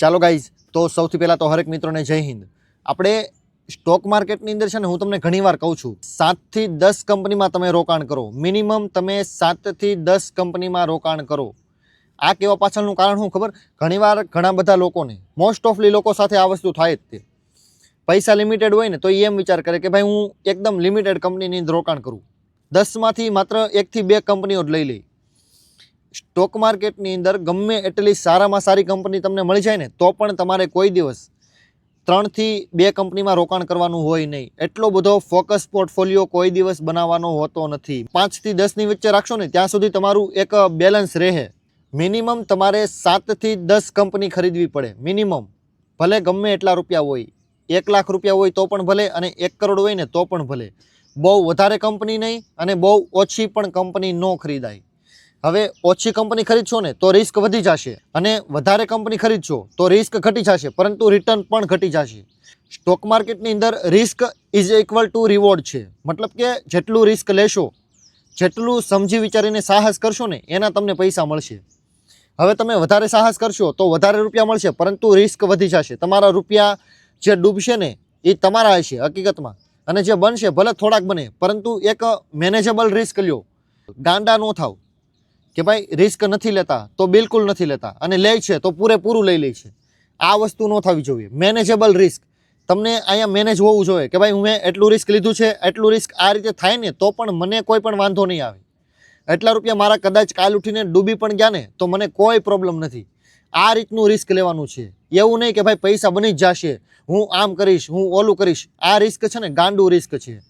ચાલો ગાઈઝ તો સૌથી પહેલાં તો હરેક મિત્રોને જય હિન્દ. આપણે સ્ટોક માર્કેટની અંદર છે ને, હું તમને ઘણીવાર કહું છું, સાતથી દસ કંપનીમાં તમે રોકાણ કરો. મિનિમમ તમે સાતથી દસ કંપનીમાં રોકાણ કરો. આ કેવા પાછળનું કારણ શું ખબર? ઘણીવાર ઘણા બધા લોકોને મોસ્ટ ઓફલી લોકો સાથે આ વસ્તુ થાય જ તે પૈસા લિમિટેડ હોય ને, તો એ એમ વિચાર કરે કે ભાઈ હું એકદમ લિમિટેડ કંપનીની અંદર રોકાણ કરું. દસમાંથી માત્ર એકથી બે કંપનીઓ જ લઈ લઈ. સ્ટોક માર્કેટની અંદર ગમે એટલી સારામાં સારી કંપની તમને મળી જાય ને, તો પણ તમારે કોઈ દિવસ ત્રણથી બે કંપનીમાં રોકાણ કરવાનું હોય નહીં. એટલો બધો ફોકસ પોર્ટફોલિયો કોઈ દિવસ બનાવવાનો હોતો નથી. પાંચથી દસની વચ્ચે રાખશો ને, ત્યાં સુધી તમારું એક બેલેન્સ રહે. મિનિમમ તમારે સાતથી દસ કંપની ખરીદવી પડે, મિનિમમ. ભલે ગમે એટલા રૂપિયા હોય. એક લાખ રૂપિયા હોય તો પણ ભલે અને એક કરોડ હોય ને તો પણ ભલે. બહુ વધારે કંપની નહીં અને બહુ ઓછી પણ કંપની ન ખરીદાય. હવે ઓછી કંપની ખરીદશો ને તો રિસ્ક વધી જશે. અને વધારે કંપની ખરીદશો તો રિસ્ક ઘટી જશે, પરંતુ રિટર્ન પણ ઘટી જશે. સ્ટોક માર્કેટની અંદર risk is equal to reward છે. મતલબ કે જેટલું રિસ્ક લેશો, જેટલું સમજી વિચારીને સાહસ કરશો ને, એના તમને પૈસા મળશે. હવે તમે વધારે સાહસ કરશો તો વધારે રૂપિયા મળશે, પરંતુ રિસ્ક વધી જશે. તમારા રૂપિયા જે ડૂબશે ને, એ તમારા હશે હકીકતમાં. અને જે બનશે ભલે થોડાક બને, પરંતુ એક મેનેજેબલ રિસ્ક લ્યો. ગાંડા ન થાવ. કે ભાઈ રિસ્ક નથી લેતા, તો બિલકુલ નથી લેતા. અને લે છે, તો પૂરેપૂરું લઈ લે છે. આ વસ્તુ ન થવી જોઈએ. મેનેજેબલ રિસ્ક તમને અહીંયા મેનેજ હોવું જોઈએ કે ભાઈ મેં એટલું રિસ્ક લીધું છે, એટલું રિસ્ક આ રીતે થાય ને, તો પણ મને કોઈ પણ વાંધો નહીં આવે. એટલા રૂપિયા મારા કદાચ કાલ ઉઠીને ડૂબી પણ ગયા ને, તો મને કોઈ પ્રોબ્લેમ નથી. આ રીતનું રિસ્ક લેવાનું છે. એવું નહીં કે ભાઈ પૈસા બની જ જશે. હું આમ કરીશ, હું ઓલું કરીશ. આ રિસ્ક છે ને, ગાંડું રિસ્ક છે.